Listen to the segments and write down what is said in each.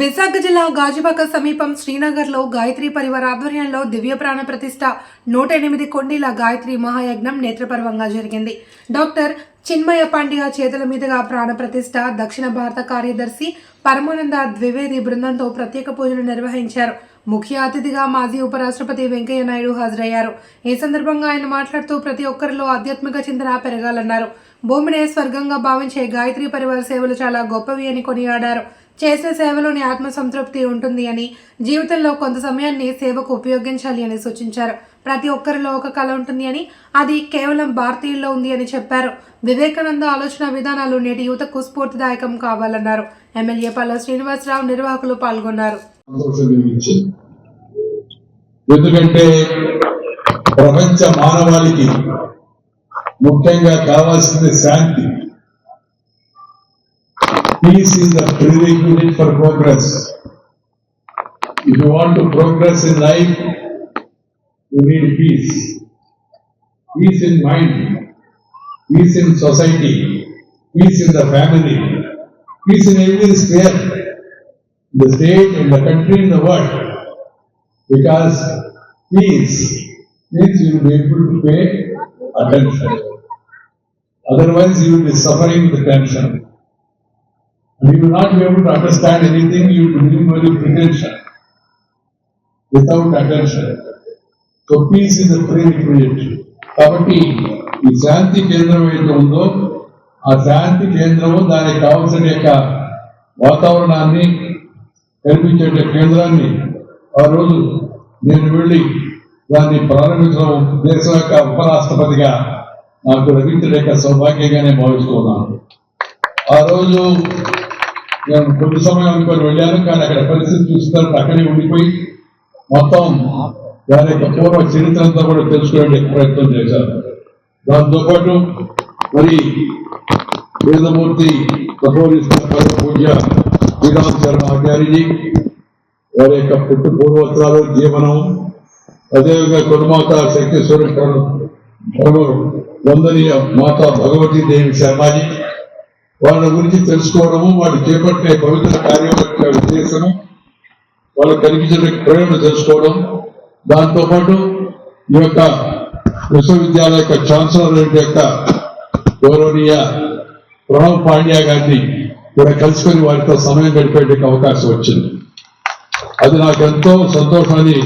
విశాఖ జిల్లా గాజువాక సమీపం శ్రీనగర్లో గాయత్రి పరివార ఆధ్వర్యంలో దివ్య ప్రాణ ప్రతిష్ఠ నూట ఎనిమిది కొండీల గాయత్రి మహాయజ్ఞం నేత్రపర్వంగా జరిగింది. డాక్టర్ చిన్మయ పాండ్య చేతుల మీదుగా ప్రాణ ప్రతిష్ట దక్షిణ భారత కార్యదర్శి పరమానంద ద్వివేది బృందంతో ప్రత్యేక పూజలు నిర్వహించారు. ముఖ్య అతిథిగా మాజీ ఉపరాష్ట్రపతి వెంకయ్య నాయుడు హాజరయ్యారు. ఈ సందర్భంగా ఆయన మాట్లాడుతూ ప్రతి ఒక్కరిలో ఆధ్యాత్మిక చింతన పెరగాలన్నారు. భూమినే స్వర్గంగా భావించే గాయత్రి పరివార సేవలు చాలా గొప్పవి అని కొనియాడారు. చేసే సేవలోని ఆత్మ సంతృప్తి ఉంటుంది అని జీవితంలో కొంత సమయాన్ని సేవకు ఉపయోగించాలి అని సూచించారు. ప్రతి ఒక్కరిలో ఒక కళ ఉంటుంది అని అది కేవలం భారతీయుల్లో ఉంది అని చెప్పారు. వివేకానంద ఆలోచన విధానాలు నేటి యువతకు స్ఫూర్తిదాయకం కావాలన్నారు. ఎమ్మెల్యే పల్ల శ్రీనివాసరావు నిర్వాహకులు పాల్గొన్నారు. ఎందుకంటే ప్రపంచ మానవాళికి ముఖ్యంగా కావాల్సింది శాంతి. Peace is the prerequisite for progress. If you want to progress in life, you need peace. Peace in mind, peace in society, peace in the family, peace in every sphere, in the state, in the country, in the world. Because peace means you will be able to pay attention. Otherwise, you will be suffering the tension. We will not be able to understand anything you believe pretension, without attention. So peace is a prerequisite. కాబట్టి ఈ శాంతి కేంద్రం ఏదో ఉందో ఆ శాంతి కేంద్రము దానికి కావలసిన యొక్క వాతావరణాన్ని కనిపించే కేంద్రాన్ని ఆ రోజు నేను వెళ్ళి దాన్ని ప్రారంభించడం దేశం యొక్క ఉపరాష్ట్రపతిగా నాకు లభించలేక సౌభాగ్యంగానే భావిస్తున్నాను ఆ రోజు నేను కొద్ది సమయం అనుకొని వెళ్ళాను కానీ అక్కడ పరిస్థితి చూసిన అక్కడే ఉండిపోయి మొత్తం దాని యొక్క పూర్వ చరిత్ర అంతా కూడా తెలుసుకునే ప్రయత్నం చేశాను దాంతోపాటు మరి వేదమూర్తి తపోనిస్తున్న పూజ శ్రీరామ్ శర్మ ఆచార్యజీ వారి యొక్క పుట్టు పూర్వోత్తరాలు జీవనం అదేవిధంగా కొనుమాత శక్తి స్వరూప వందనీయ మాతా భగవతీ దేవి శర్మాజీ వాళ్ళ గురించి తెలుసుకోవడము వాళ్ళు చేపట్టే పవిత్ర కార్యం యొక్క ఉద్దేశము వాళ్ళకు కనిపించిన ప్రేరణ తెలుసుకోవడం. దాంతోపాటు ఈ యొక్క విశ్వవిద్యాలయ యొక్క ఛాన్సలర్ యొక్క గౌరవనీయ ప్రణవ్ పాండ్యా గారిని కూడా కలుసుకొని వారితో సమయం గడిపేట అవకాశం వచ్చింది. అది నాకు ఎంతో సంతోషాన్ని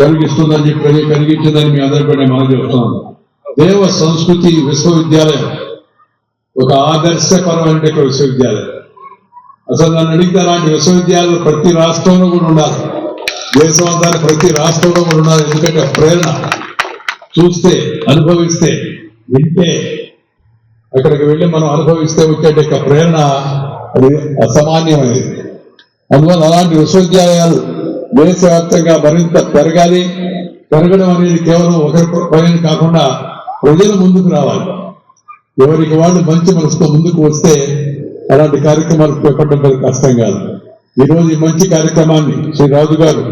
కలిగిస్తుందని చెప్పి కలిగించిందని మీ అందరికీ కూడా నేను మనం చెప్తున్నాను దేవ సంస్కృతి విశ్వవిద్యాలయం ఒక ఆదర్శపరమైన విశ్వవిద్యాలయం. అసలు నన్ను అడిగితే అలాంటి విశ్వవిద్యాలయాలు ప్రతి రాష్ట్రంలో కూడా ఉండాలి. దేశం ప్రతి రాష్ట్రంలో కూడా ఉండాలి. ఎందుకంటే ప్రేరణ చూస్తే అనుభవిస్తే వింటే అక్కడికి వెళ్ళి మనం అనుభవిస్తే వచ్చే ప్రేరణ అది అసామాన్యమైనది. అందువల్ల అలాంటి విశ్వవిద్యాలయాలు దేశవ్యాప్తంగా మరింత పెరగాలి. పెరగడం అనేది కేవలం ఒకరి పైన కాకుండా ప్రజలు ముందుకు రావాలి. ఎవరికి వాళ్ళు మంచి మనసుతో ముందుకు వస్తే అలాంటి కార్యక్రమాలు చేపట్టడం పెద్ద కష్టం కాదు. ఈ రోజు ఈ మంచి కార్యక్రమాన్ని శ్రీ రాజు గారు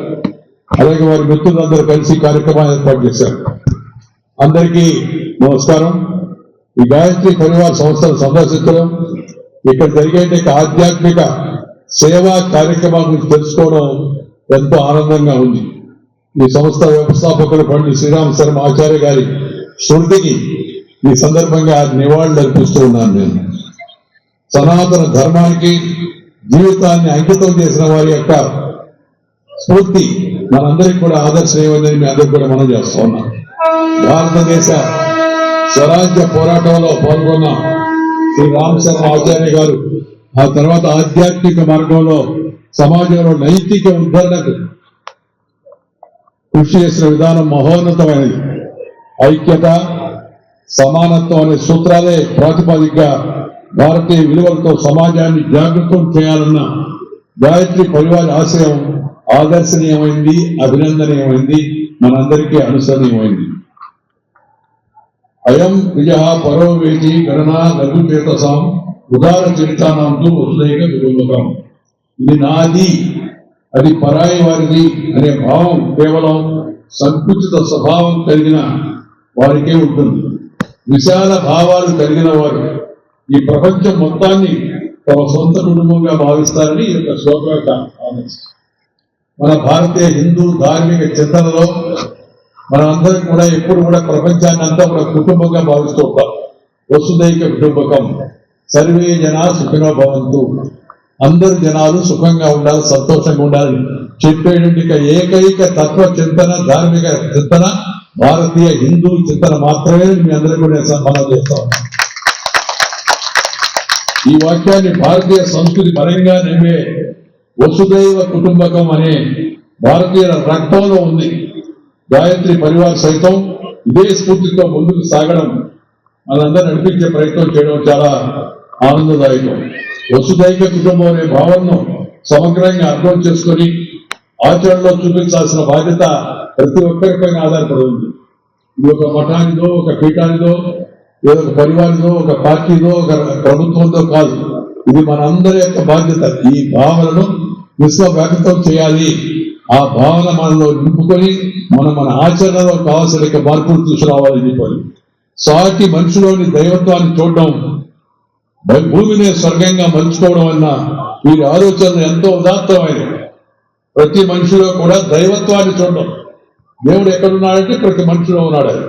అలాగే వారి మిత్రులందరూ కలిసి కార్యక్రమాన్ని ఏర్పాటు చేశారు. అందరికీ నమస్కారం. ఈ గాయత్రి పరివార సంస్థను సందర్శించడం ఇక్కడ జరిగే ఆధ్యాత్మిక సేవా కార్యక్రమాల గురించి తెలుసుకోవడం ఎంతో ఆనందంగా ఉంది. ఈ సంస్థ వ్యవస్థాపకులు పండి శ్రీరామ్ శర్మ ఆచార్య గారి స్మృతికి ఈ సందర్భంగా నివాళులు అర్పిస్తూ ఉన్నాను నేను. సనాతన ధర్మానికి జీవితాన్ని అంకితం చేసిన వారి యొక్క స్ఫూర్తి మనందరికీ కూడా ఆదర్శనీయమైనది మీ అందరికి కూడా మనం చేస్తూ ఉన్నాం. భారతదేశ స్వరాజ్య పోరాటంలో పాల్గొన్న శ్రీ రామ్ శర్మ ఆచార్య గారు ఆ తర్వాత ఆధ్యాత్మిక మార్గంలో సమాజంలో నైతిక ఉద్ధరణకు కృషి చేసిన విధానం మహోన్నతమైనది. ఐక్యత సమానత్వం అనే సూత్రాలే ప్రాతిపదికగా భారతీయ విలువలతో సమాజాన్ని జాగృతం చేయాలన్న గాయత్రి పరివార ఆశయం ఆదర్శనీయమైంది అభినందనీయమైంది మనందరికీ అనుసరణీయమైంది. అయం విజయ పరోవేది గణనా లఘుచేతసాం ఉదార చరితానాంతో వసుదైక విరోధకం ఇది నాది అది పరాయి వారిది అనే భావం కేవలం సంకుచిత స్వభావం కలిగిన వారికే ఉంటుంది. విశాల భావాలు కలిగిన వారు ఈ ప్రపంచం మొత్తాన్ని తమ సొంత కుటుంబంగా భావిస్తారని ఈ యొక్క శ్లోకం మన భారతీయ హిందూ ధార్మిక చింతనలో మనమందరం కూడా ఎప్పుడు కూడా ప్రపంచాన్ని అంతా కూడా కుటుంబంగా భావిస్తూ ఉంటాం. వసుదైక కుటుంబకం. సర్వే జనా సుఖినో భవంతు. అందరు జనాలు సుఖంగా ఉండాలి సంతోషంగా ఉండాలి. చెప్పేటువంటి ఏకైక తత్వ చింతన ధార్మిక చింతన భారతీయ హిందూ చింతన మాత్రమే మీ అందరికీ కూడా నేను సన్మానం చేస్తాను ఈ వాక్యాన్ని భారతీయ సంస్కృతి పరంగా నింపే వసుదైవ కుటుంబకం అనే భారతీయుల రక్తంలో ఉంది. గాయత్రి పరివార్ సైతం ఇదే స్ఫూర్తితో ముందుకు సాగడం మనందరూ నడిపించే ప్రయత్నం చేయడం చాలా ఆనందదాయకం. వసుదైక కుటుంబం అనే భావనను సమగ్రంగా అర్థం చేసుకొని ఆచరణలో చూపించాల్సిన బాధ్యత ప్రతి ఒక్కరిపైన ఆధారపడి ఉంది. ఇది ఒక మఠానిదో ఒక పీఠానిదో ఏదో ఒక పరివారిదో ఒక పార్టీదో ఒక ప్రభుత్వంతో కాదు. ఇది మనందరి యొక్క బాధ్యత. ఈ భావనను విశ్వవ్యాప్తం చేయాలి. ఆ భావన మనలో నింపుకొని మనం మన ఆచరణలో కావాల్సిన యొక్క మార్పులు తీసుకురావాలని చెప్పాలి. సాటి మనిషిలోని దైవత్వాన్ని చూడడం భూమిని స్వర్గంగా మలుచుకోవడం అన్న వీరి ఆలోచనలు ఎంతో ఉదాత్తమైనవి. ప్రతి మనిషిలో కూడా దైవత్వాన్ని చూడడం. దేవుడు ఎక్కడున్నాడంటే ప్రతి మనిషిలో ఉన్నాడు అది.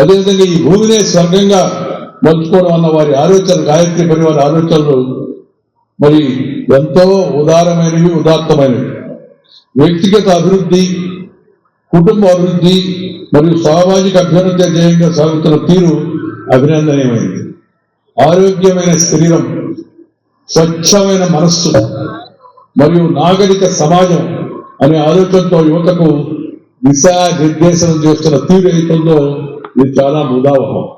అదేవిధంగా ఈ భూమినే స్వర్గంగా మలుచుకోవడం అన్న వారి ఆలోచన గాయత్రి పరివారి ఆలోచనలు మరి ఎంతో ఉదారమైనవి ఉదాత్తమైనవి. వ్యక్తిగత అభివృద్ధి కుటుంబ అభివృద్ధి మరియు సామాజిక అభ్యున్నత ధ్యేయంగా సాగుతున్న తీరు అభినందనీయమైంది ఆరోగ్యమైన శరీరం స్వచ్ఛమైన మనస్సు. మరియు నాగరిక సమాజం అనే ఆలోచనతో యువతకు దిశా నిర్దేశనం చేస్తున్న తీరు ఏతుందో ఇది చాలా ముదావహం.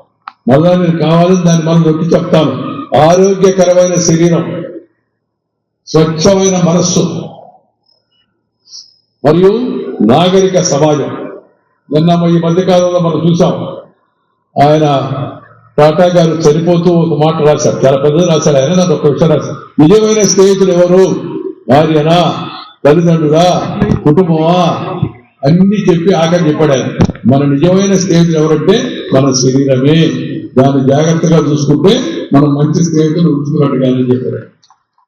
మళ్ళా నేను కావాలని దాన్ని మనం నొక్కి చెప్తాను. ఆరోగ్యకరమైన శరీరం స్వచ్ఛమైన మనస్సు మరియు నాగరిక సమాజం. నిన్న ఈ మధ్యకాలంలో మనం చూసాం ఆయన టాటా గారు చనిపోతూ ఒక మాట రాశారు. చాలా పెద్దది రాశారు. ఆయన నన్ను ఒక విషయం రాశారు. నిజమైన స్నేహితులు ఎవరు? భార్యనా తల్లిదండ్రులా కుటుంబమా? అన్ని చెప్పి ఆకలి చెప్పాడు మన నిజమైన స్నేహితులు ఎవరంటే మన శరీరమే. దాన్ని జాగ్రత్తగా చూసుకుంటే మనం మంచి స్నేహితులు ఉంచుకున్నట్టు అని చెప్పారు.